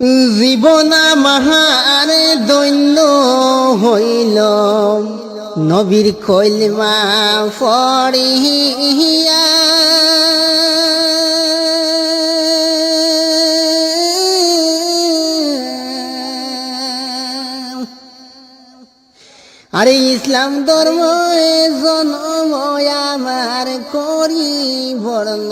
জীবন মাহার দৈন্য হইল। নবীর কইলমা ফড়িয়া আরে ইসলাম ধর্ম জন্ম আমার করি বর্ণ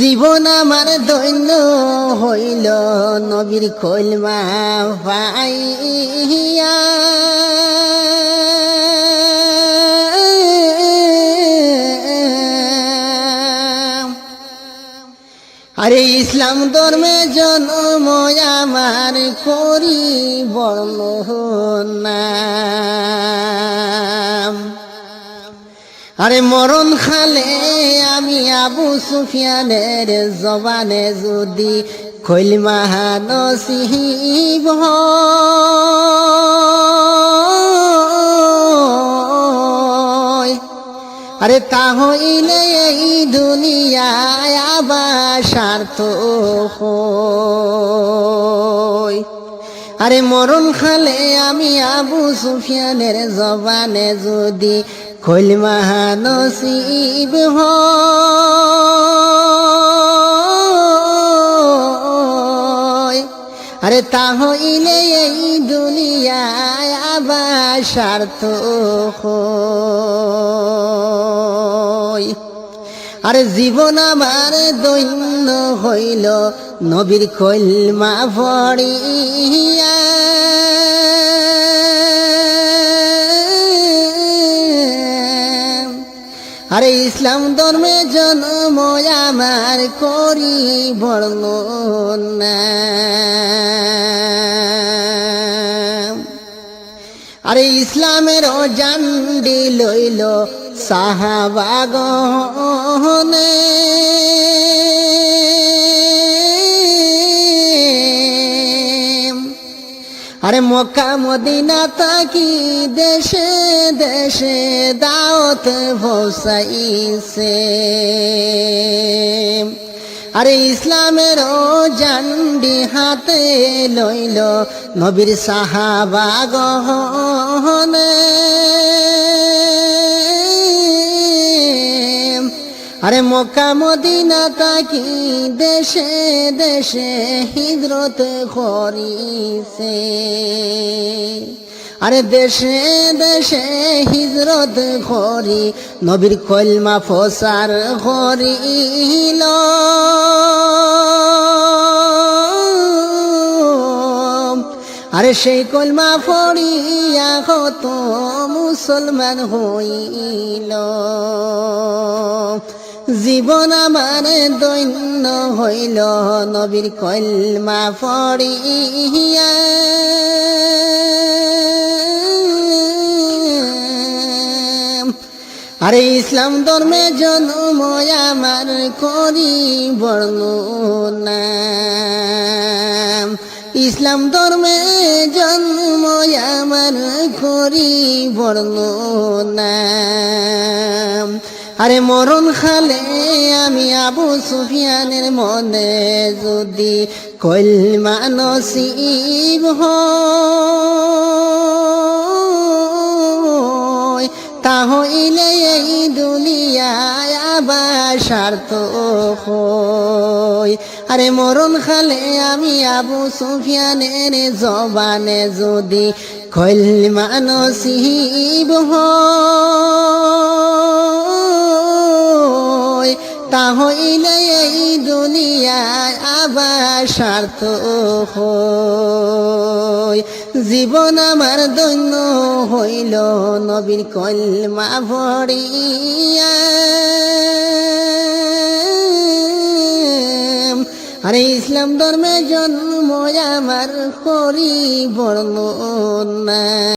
জীবন আমার দৈন্য হইল নবীর কলমা পাইয়া। আরে ইসলাম ধর্মে জন্ম আমার করি বর্ণ আরে মরণ খালে আমি আবু সুফিয়ানের জবানে যদি খৈলমাহা নসিব হয়। আরে তাহলে এই দুনিয়ায় আবার। আরে মরণ খালে আমি আবু সুফিয়ানের জবানে যদি খৈলমাহা নসিব হয় আরে তাহলে এই দুনিয়ায় আবার স্বার্থ আরে জীবন আমার দৈন্য হইল নবীর কলমা ফড়িয়া আরে ইসলাম ধর্মে জন্ম আমার করি বর্ণনা আরে ইসলামের জান্ডি লইল সাহাবাগনে আরে মক্কা মদিনা তাকি দেশে দেশে দাওত ভসাইছে আরে ইসলামের জান্ডি হাতে লইল নবীর সাহাবা গহনে। আরে মক্কা মদিনা তাকি দেশে দেশে হিজরত করিছে। আরে দেশে দেশে হিজরত করি, নবীর কলমা ফসার করিল। আরে সেই কলমা ফড়িয়া কত মুসলমান হইল। জীবন আমার দৈন্য হইল নবীর কলমা ফড়িয়া আরে ইসলাম ধর্মে জন্ম আমার করি বর্ণনা ইসলাম ধর্মে জন্ম আমার করি বর্ণনা আরে মরণ খালে আমি আবু সুফিয়ানের মনে যদি কলমা নসিব তাহলে এই দুনিয়ায় আবার স্বার্থ হয়। আরে মরণ খালে আমি আবু সুফিয়ানের জবানে যদি কলমা নসিব হয় তাহলে এই দুনিয়ায় আবার স্বার্থ জীবন আমার দৈন্য হইল নবীর কলমা ভরিয়া। আরে ইসলাম ধর্মে জন্ম, আমার করি বর্ণ